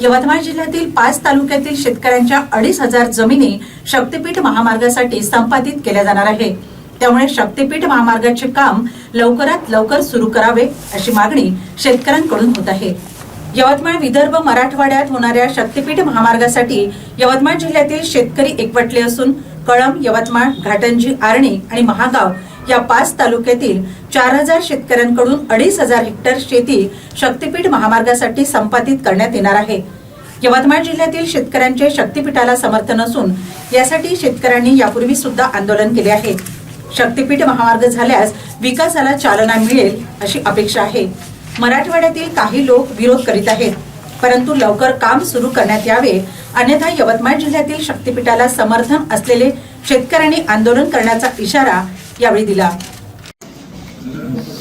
यवतमाळ जिल्ह्यातील पाच तालुक्यातील शेतकऱ्यांच्या अडीच हजार जमिनी शक्तीपीठ महामार्गासाठी संपादित केल्या जाणार आहे. त्यामुळे शक्तीपीठ महामार्गाचे काम लवकरात लवकर सुरू करावे अशी मागणी शेतकऱ्यांकडून होत आहे. यवतमाळ विदर्भ मराठवाड्यात होणाऱ्या शक्तीपीठ महामार्गासाठी यवतमाळ जिल्ह्यातील शेतकरी एकवटले असून कळंब यवतमाळ घाटंजी आर्णी आणि महागाव या पाच तालुक्यातील चार हजार शेतकऱ्यांकडून अडीच हजार हेक्टर शेती शक्तीपीठ महामार्गासाठी संपादित करण्यात येणार आहे. यवतमाळ जिल्ह्यातील शेतकऱ्यांचे शक्तीपीठाला समर्थन असून यासाठी शेतकऱ्यांनी यापूर्वी सुद्धा आंदोलन केले आहे. शक्तीपीठ महामार्ग झाल्यास विकासाला चालना मिळेल अशी अपेक्षा आहे. मराठवाड्यातील काही लोक विरोध करीत आहेत. परंतु लवकर काम सुरू करण्यात यावे अन्यथा यवतमाळ जिल्ह्यातील शक्तीपीठाला समर्थन असलेले शेतकऱ्यांनी आंदोलन करण्याचा इशारा यावेळी दिला.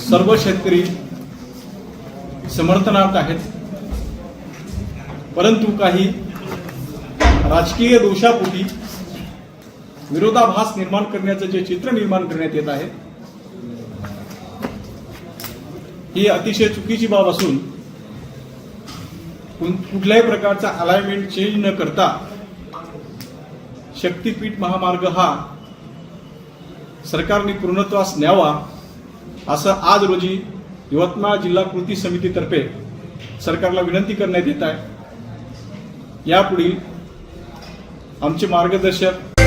सर्व शेतकरी समर्थनार्थ आहेत. परंतु काही राजकीय दोषापोटी विरोधाभास निर्माण करण्याचं जे चित्र निर्माण करण्यात येत आहे ही अतिशय चुकीची बाब असून कुठल्याही प्रकारचा अलाइनमेंट चेंज न करता शक्तीपीठ महामार्ग हा सरकारने पूर्णत्वास न्यावा असं आज रोजी यवतमाळ जिल्हा कृती समितीतर्फे सरकारला विनंती करण्यात येत आहे. यापुढील आमचे मार्गदर्शक